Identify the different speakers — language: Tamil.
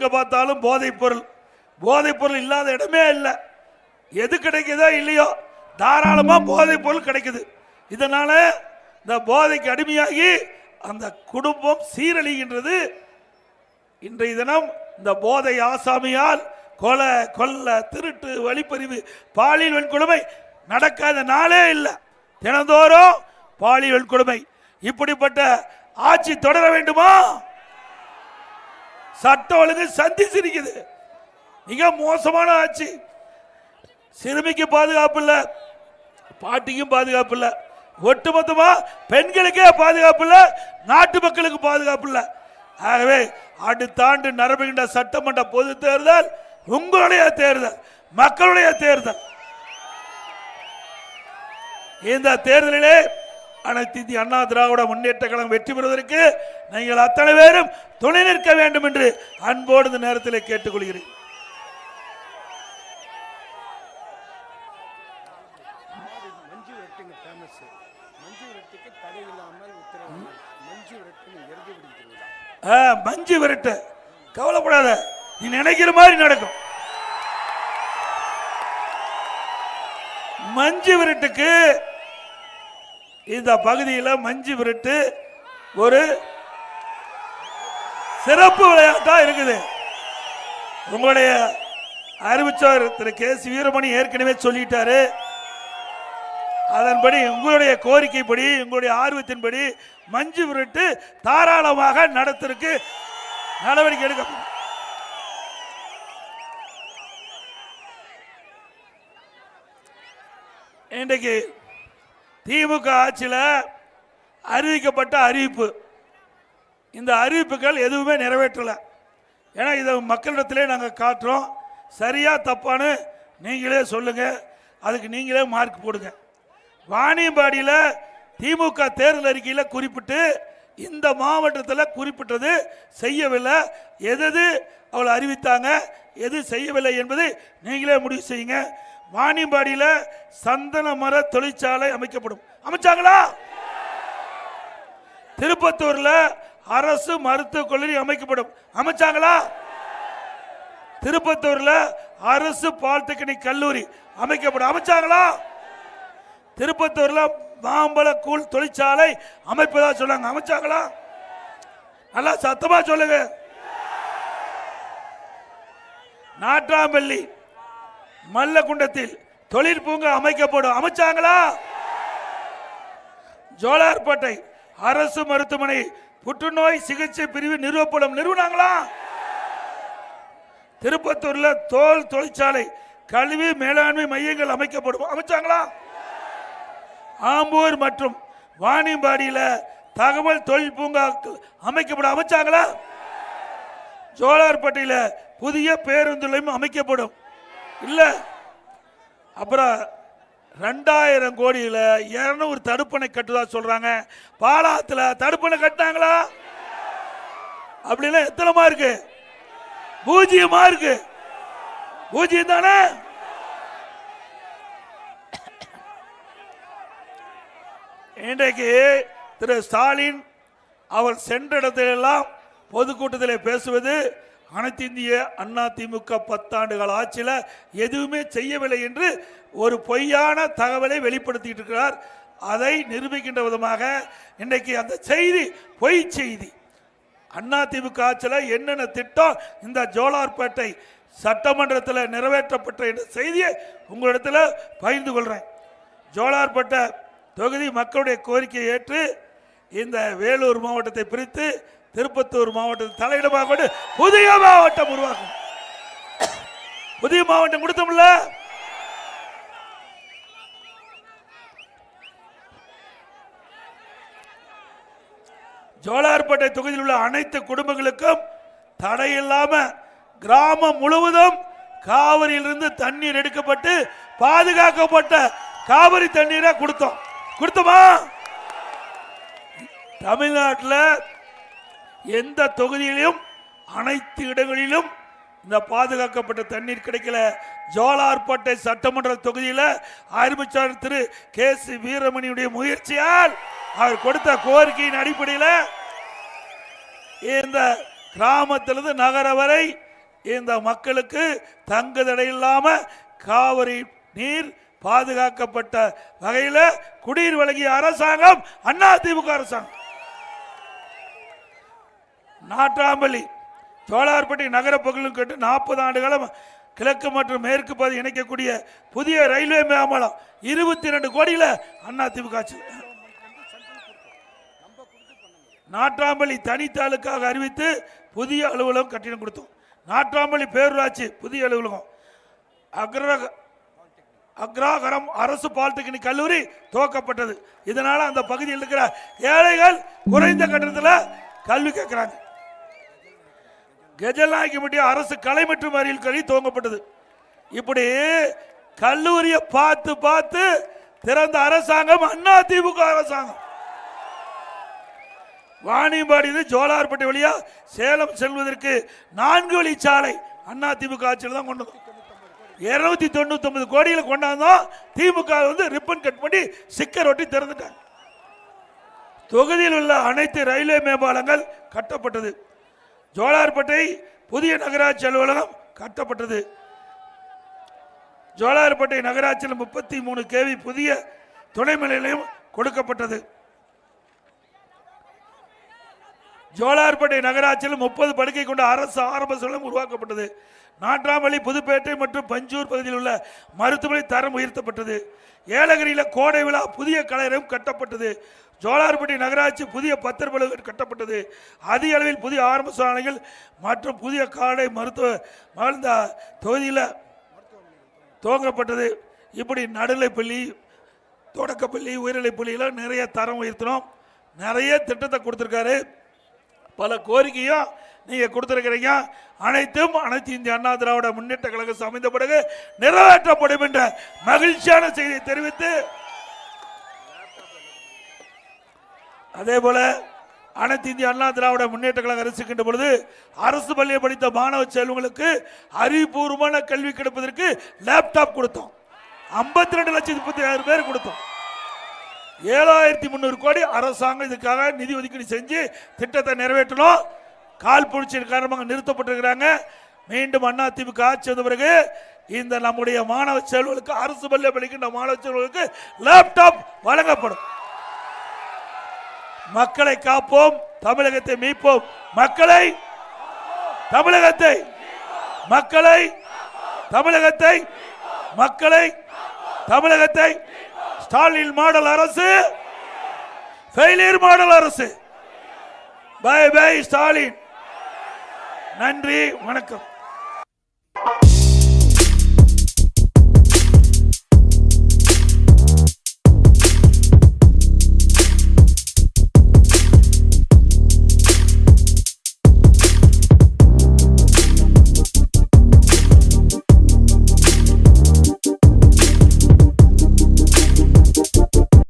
Speaker 1: எங்க பார்த்தாலும் போதைப் பொருள். போதைப் பொருள் இல்லாத இடமே இல்லை. எது கிடைக்குதோ இல்லையோ தாராளமா போதைப் பொருள் கிடைக்குது. இதனால இந்த போதைக்கு அடிமையாகி அந்த குடும்பம் சீரழிகின்றது. இன்றைய தினம் இந்த போதை ஆசாமியால் கொலை கொல்ல திருட்டு வழிப்பறிவு பாலியல் வன்கொடுமை நடக்காத நாளே இல்லை. தினந்தோறும் பாலியல் வன்கொடுமை. இப்படிப்பட்ட ஆட்சி தொடர வேண்டுமா? சட்ட ஒழுங்கு சந்திச்சிருக்குது மிக மோசமான ஆட்சி. சிறுமிக்கு பாதுகாப்பு இல்ல. பாட்டிக்கும் பாதுகாப்பு இல்ல. ஒட்டுமொத்தமா பெண்களுக்கே பாதுகாப்பு இல்ல. நாட்டு மக்களுக்கு பாதுகாப்பு இல்ல. ஆகவே அடுத்த ஆண்டு நரம்புகின்ற சட்டமன்ற பொது தேர்தல் உங்களுடைய தேர்தல் மக்களுடைய தேர்தல். இந்த தேர்தலிலே அனைத்து இந்திய அண்ணா திராவிட முன்னேற்ற கழகம் வெற்றி பெறுவதற்கு நீங்கள் அத்தனை பேரும் துணை நிற்க வேண்டும் என்று அன்போடு இந்த நேரத்தில் கேட்டுக்கொள்கிறேன்.
Speaker 2: மஞ்சு மஞ்சு
Speaker 1: விரட்டு. கவலைப்படாத நீ நினைக்கிற மாதிரி நடக்கும். மஞ்சு விரட்டுக்கு இந்த பகுதியில் மஞ்சு விரட்டு ஒரு சிறப்பு விளையாட்டா இருக்குது. உங்களுடைய அறிவிச்சவர் திரு கே சி வீரமணி ஏற்கனவே சொல்லிட்டாரு. அதன்படி உங்களுடைய கோரிக்கைப்படி உங்களுடைய ஆர்வத்தின்படி மஞ்சு விரட்டு தாராளமாக நடத்திற்கு நடவடிக்கை எடுக்கப்படும் இன்றைக்கு திமுக ஆட்சியில் அறிவிக்கப்பட்ட அறிவிப்பு. இந்த அறிவிப்புகள் எதுவுமே நிறைவேற்றலை. ஏன்னா இதை மக்களிடத்திலே நாங்கள் காட்டுறோம். சரியா தப்பான்னு நீங்களே சொல்லுங்கள் அதுக்கு நீங்களே மார்க் போடுங்க. வாணியம்பாடியில் திமுக தேர்தல் அறிக்கையில் குறிப்பிட்டு இந்த மாவட்டத்தில் குறிப்பிட்டது செய்யவில்லை. எது எது அவளை அறிவித்தாங்க எது செய்யவில்லை என்பது நீங்களே முடிவு செய்யுங்க. வாணிபாடியில் சந்தன மர தொழிற்சாலை அமைக்கப்படும். அமைச்சாங்களா? திருப்பத்தூர்ல அரசு மருத்துவக் கல்லூரி அமைக்கப்படும். அமைச்சாங்களா? திருப்பத்தூர்ல அரசு பாலிடெக்னிக் கல்லூரி அமைக்கப்படும். அமைச்சாங்களா? திருப்பத்தூர்ல மாம்பழ கூழ் தொழிற்சாலை அமைப்பதா சொன்னாங்க. அமைச்சாங்களா? நல்லா சத்தமா சொல்லுங்க. நாட்டாம்பள்ளி மல்லகுண்டத்தில் தொழில் பூங்கா அமைக்கப்படும். அமைச்சாங்களா? ஜோலார்பேட்டை அரசு மருத்துவமனை புற்றுநோய் சிகிச்சை பிரிவு நிறுவப்படும். நிறுவனாங்களா? திருப்பத்தூர்ல தோல் தொழிற்சாலை கல்வி மேலாண்மை மையங்கள் அமைக்கப்படும். அமைச்சாங்களா? ஆம்பூர் மற்றும் வாணிம்பாடியில் தகவல் தொழில் பூங்காக்கள் அமைக்கப்படும். அமைச்சாங்களா? ஜோலார்பேட்டையில புதிய பேருந்து நிலையம் அமைக்கப்படும். இல்லை. அப்புறம் ரெண்டாயிரம் கோடியில் இரநூறு தடுப்பணை கட்டுதா சொல்கிறாங்க பாலாத்தில் தடுப்பணை கட்டினாங்களா? அப்படின்னா எத்தனை மார்க்கு? பூஜ்ஜியமா இருக்கு. பூஜ்ஜியம் தானே? இன்றைக்கு திரு ஸ்டாலின் அவர் சென்ற இடத்திலெல்லாம் பொதுக்கூட்டத்தில் பேசுவது அனைத்து இந்திய அண்ணா திமுக பத்தாண்டுகள் ஆட்சியில் எதுவுமே செய்யவில்லை என்று ஒரு பொய்யான தகவலை வெளிப்படுத்திட்டு இருக்கிறார் அதை நிரூபிக்கின்ற விதமாக இன்றைக்கு அந்த செய்தி பொய் செய்தி. அண்ணா திமுக ஆட்சியில் என்னென்ன திட்டம் இந்த ஜோலார்பேட்டை சட்டமன்றத்தில் நிறைவேற்றப்பட்ட என்ற செய்தியை உங்களிடத்தில் பகிர்ந்து கொள்கிறேன் ஜோலார்பேட்டை தொகுதி மக்களுடைய கோரிக்கையை ஏற்று இந்த வேலூர் மாவட்டத்தை பிரித்து திருப்பத்தூர் மாவட்டத்தை தலையிடமாக கொண்டு புதிய மாவட்டம் உருவாக்கும். புதிய மாவட்டம் கொடுத்தோம்ல? ஜோலார்பேட்டை தொகுதியில் உள்ள அனைத்து குடும்பங்களுக்கும் தடையில்லாம கிராமம் முழுவதும் காவிரியிலிருந்து தண்ணீர் எடுக்கப்பட்டு பாதுகாக்கப்பட்ட காவிரி தண்ணீரை கொடுத்தோம். கொடுத்தோமா? தமிழ்நாட்டில் எந்த தொகுதியிலும் அனைத்து இடங்களிலும் இந்த பாதுகாக்கப்பட்ட தண்ணீர் கிடைக்கல. ஜோலார்பேட்டை சட்டமன்ற தொகுதியில் ஆரம்பிச்சார் திரு கே சி வீரமணியுடைய முயற்சியால் அவர் கொடுத்த கோரிக்கையின் அடிப்படையில் இந்த கிராமத்திலிருந்து நகர வரை இந்த மக்களுக்கு தங்கு தடை காவிரி நீர் பாதுகாக்கப்பட்ட வகையில் குடிநீர் வழங்கிய அரசாங்கம் அண்ணா திமுக அரசாங்கம். நாட்டாம்பள்ளி சோழார்பட்டி நகர பகுதிகளும் கேட்டு நாற்பது ஆண்டு காலம் கிழக்கு மற்றும் மேற்கு பகுதி இணைக்கக்கூடிய புதிய ரயில்வே மேம்பாலம் இருபத்தி ரெண்டு கோடியில் அண்ணா திமுக ஆட்சி. நாட்டாம்பள்ளி தனித்தாளுக்காக அறிவித்து புதிய அலுவலகம் கட்டிடம் கொடுத்தோம். நாட்டாம்பள்ளி பேரூராட்சி புதிய அலுவலகம். அக்ரக அக்ராகரம் அரசு பாலிடெக்னிக் கல்லூரி துவக்கப்பட்டது. இதனால் அந்த பகுதியில் இருக்கிற ஏழைகள் குறைந்த கட்டணத்தில் கல்வி கேட்குறாங்க கெஜல்நாயக்கம்பட்டி அரசு கலை மற்றும் அறிவியல் கல்வி துவங்கப்பட்டது. இப்படி கல்லூரியை பார்த்து பார்த்து திறந்த அரசாங்கம் அண்ணா திமுக அரசாங்கம். வாணியம்பாடி ஜோலார்பட்டி வழியா சேலம் செல்வதற்கு நான்கு வழி சாலை அண்ணா திமுக ஆட்சியில் தான் கொண்டு இருநூத்தி தொண்ணூத்தி ஒன்பது கோடியில் கொண்டாந்தோம். திமுக வந்து ரிப்பன் கட் பண்ணி சிக்கர் ஒட்டி திறந்துட்டாங்க. தொகுதியில் உள்ள அனைத்து ரயில்வே மேம்பாலங்கள் கட்டப்பட்டது. ஜோலார்பேட்டை புதிய நகராட்சி அலுவலகம் கட்டப்பட்டது. ஜோலார்பேட்டை நகராட்சியில் முப்பத்தி மூணு கேவி புதிய துணைமலையிலையும் நிலையம் கொடுக்கப்பட்டது. ஜோலார்பேட்டை நகராட்சியில் முப்பது படுக்கை கொண்ட அரசு ஆரம்ப சுழலம் உருவாக்கப்பட்டது. நாற்றாம்பள்ளி புதுப்பேட்டை மற்றும் பஞ்சூர் பகுதியில் உள்ள மருத்துவமனை தரம் உயர்த்தப்பட்டது. ஏலகிரியில் கோடை விழா புதிய கலையரம் கட்டப்பட்டது. ஜோலார்பட்டி நகராட்சி புதிய பத்தர் கட்டப்பட்டது. அதிக அளவில் புதிய ஆரம்ப சாலைகள் மற்றும் புதிய காலை மருத்துவ மகிழ்ந்த தொகுதியில் துவங்கப்பட்டது. இப்படி நடுநிலைப்பள்ளி தொடக்கப்பள்ளி உயர்நிலைப்பள்ளியெல்லாம் நிறைய தரம் உயர்த்தினோம். நிறைய திட்டத்தை கொடுத்துருக்காரு. பல கோரிக்கையும் நீங்கள் கொடுத்துருக்கிறீங்க. அனைத்தும் அனைத்து இந்திய அண்ணா திராவிட முன்னேற்ற கழகம் சமைந்த பிறகு நிறைவேற்றப்படும் என்ற மகிழ்ச்சியான செய்தியை தெரிவித்து அதே போல அனைத்து இந்திய அண்ணா திராவிட முன்னேற்ற கழக அரசுக்கின்ற பொழுது அரசு பள்ளியை படித்த மாணவ செல்வங்களுக்கு அறிவுபூர்வமான கல்வி கிடைப்பதற்கு லேப்டாப் கொடுத்தோம். 52 ரெண்டு லட்சத்தி முப்பத்தி ஆறு பேர் கொடுத்தோம். ஏழாயிரத்தி முந்நூறு கோடி அரசாங்கம் இதுக்காக நிதி ஒதுக்கீடு செஞ்சு திட்டத்தை நிறைவேற்றணும். கால் புடிச்சின் காரணமாக நிறுத்தப்பட்டிருக்கிறாங்க. மீண்டும் அண்ணா திமுக ஆட்சி வந்த பிறகு இந்த நம்முடைய மாணவ செல்வங்களுக்கு அரசு பள்ளி படிக்கின்ற மாணவ செல்வங்களுக்கு லேப்டாப் வழங்கப்படும். மக்களை காப்போம் தமிழகத்தை மீட்போம். மக்களை தமிழகத்தை மக்களை தமிழகத்தை மக்களை தமிழகத்தை. ஸ்டாலின் மாடல் அரசு ஃபெயிலியர் மாடல் அரசு. Bye bye Stalin. நன்றி வணக்கம்.